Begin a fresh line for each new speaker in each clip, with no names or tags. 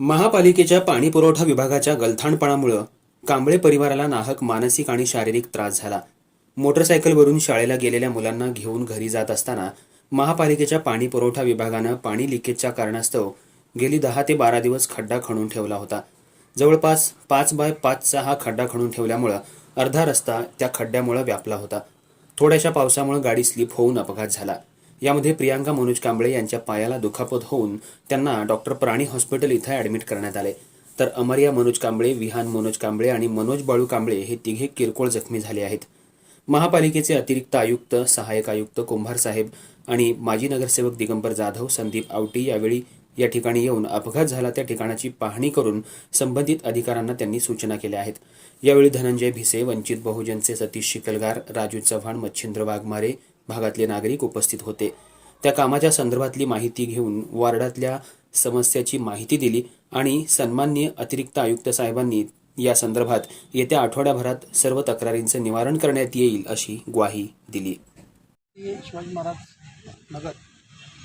महापालिकेच्या पाणी पुरवठा विभागाच्या गलथाणपणामुळं कांबळे परिवाराला नाहक मानसिक आणि शारीरिक त्रास झाला. मोटरसायकलवरून शाळेला गेलेल्या मुलांना घेऊन घरी जात असताना महापालिकेच्या पाणी पुरवठा विभागानं पाणी लिकेजच्या कारणास्तव गेली दहा ते बारा दिवस खड्डा खणून ठेवला होता. जवळपास पाच बाय पाचचा हा खड्डा खणून ठेवल्यामुळं अर्धा रस्ता त्या खड्ड्यामुळं व्यापला होता. थोड्याशा पावसामुळे गाडी स्लिप होऊन अपघात झाला. यामध्ये प्रियांका मनोज कांबळे यांच्या पायाला दुखापत होऊन त्यांना डॉक्टर प्राणी हॉस्पिटल इथं ॲडमिट करण्यात आले. तर अमर्या मनोज कांबळे विहान मनोज कांबळे आणि मनोज बाळू कांबळे हे तिघे किरकोळ जखमी झाले आहेत. महापालिकेचे अतिरिक्त आयुक्त सहाय्यक आयुक्त कुंभार साहेब आणि माजी नगरसेवक दिगंबर जाधव संदीप आवटी यावेळी या ठिकाणी येऊन अपघात झाला त्या ठिकाणाची पाहणी करून संबंधित अधिकाऱ्यांना त्यांनी सूचना केल्या आहेत. यावेळी धनंजय भिसे वंचित बहुजनचे सतीश शिकलगार राजू चव्हाण मच्छिंद्र वाघमारे भागातले नागरिक उपस्थित होते. त्या कामाच्या संदर्भातली माहिती घेऊन वार्डातल्या समस्याची माहिती दिली आणि सन्माननीय अतिरिक्त आयुक्त साहेबांनी या संदर्भात येत्या आठवड्याभरात सर्व तक्रारींचं निवारण करण्यात येईल अशी ग्वाही दिली.
शिवाजी महाराज नगर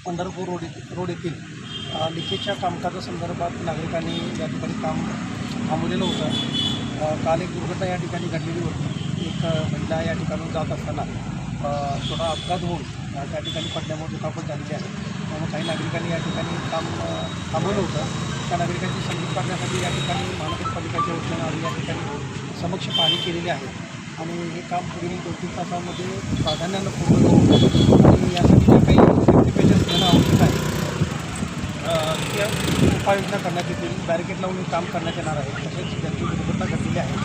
पंढरपूर रोड रोड येथील लिकेजच्या कामकाजासंदर्भात नागरिकांनी या ठिकाणी काम थांबवलेलं होतं. काल एक दुर्घटना या ठिकाणी घडलेली होती. एक महिला या ठिकाणून जात असताना थोडा अपघात होऊन त्या ठिकाणी पडल्यामुळे दुखापत झालेली आहे. त्यामुळे काही नागरिकांनी या ठिकाणी काम थांबवलं होतं. त्या नागरिकांची समजूत करण्यासाठी या ठिकाणी महानगरपालिकेच्या वतीनं आम्ही या ठिकाणी समक्ष पाहणी केलेली आहे. आणि हे काम पुढील दोन तीन तासामध्ये प्राधान्यानं पूर्ण होतं आणि यासाठी ज्या काही सेफ्टी मेजर्स घेणं आवश्यक आहे उपाययोजना करण्यात येतील बॅरिकेड लावून काम करण्यात येणार आहे तसेच ज्यांची दुर्घटना घडलेली आहे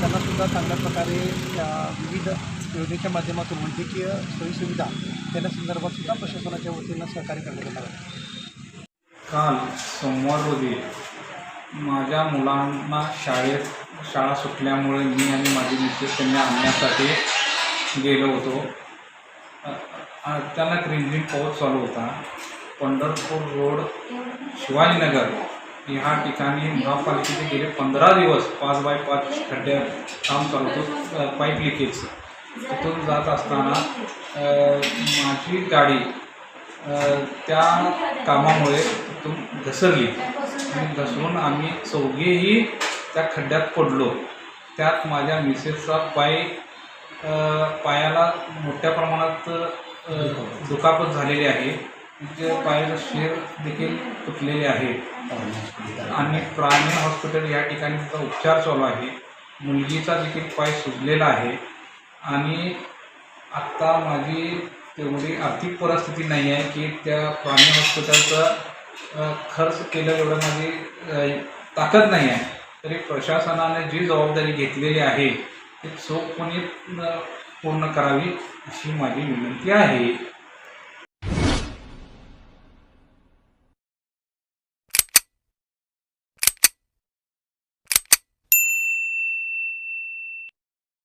त्यांनासुद्धा चांगल्या प्रकारे विविध योजनेच्या माध्यमातून वैद्यकीय सोयीसुविधा देण्यासंदर्भात सुद्धा प्रशासनाच्या वतीनं सहकार्य करण्यात येणार आहे.
काल सोमवार रोजी माझ्या मुलांना शाळेत शाळा सुटल्यामुळे मी आणि माझी मिसेस त्यांना आणण्यासाठी गेलो होतो. त्यांना अ- रिमझिम पाऊस चालू होता. पंढरपूर रोड शिवाजीनगर. ह्या ठिकाणी महापालिकेचे गेले पंधरा दिवस पाच बाय पाच खड्ड्या काम चालवतो पाईप लिकेजचं तिथून जात असताना माझी गाडी त्या कामामुळे तिथून घसरली. आणि घसरून आम्ही चौघेही त्या खड्ड्यात पडलो. त्यात माझ्या मिसेसचा पाय पायाला मोठ्या प्रमाणात दुखापत झालेली आहे. जे पायाचा शेर देखील तुटलेले आहे. आणि प्राणी हॉस्पिटल या ठिकाणी त्याचा उपचार चालू आहे. मुलगीचा देखील पाय सुजलेला आहे. आणि आत्ता माझी तेवढी आर्थिक परिस्थिती नाही आहे की त्या प्राणी हॉस्पिटलचा खर्च केलं एवढं माझी ताकद नाही आहे. तरी प्रशासनाने जी जबाबदारी घेतलेली आहे ती चोखपणे पूर्ण करावी अशी माझी विनंती आहे.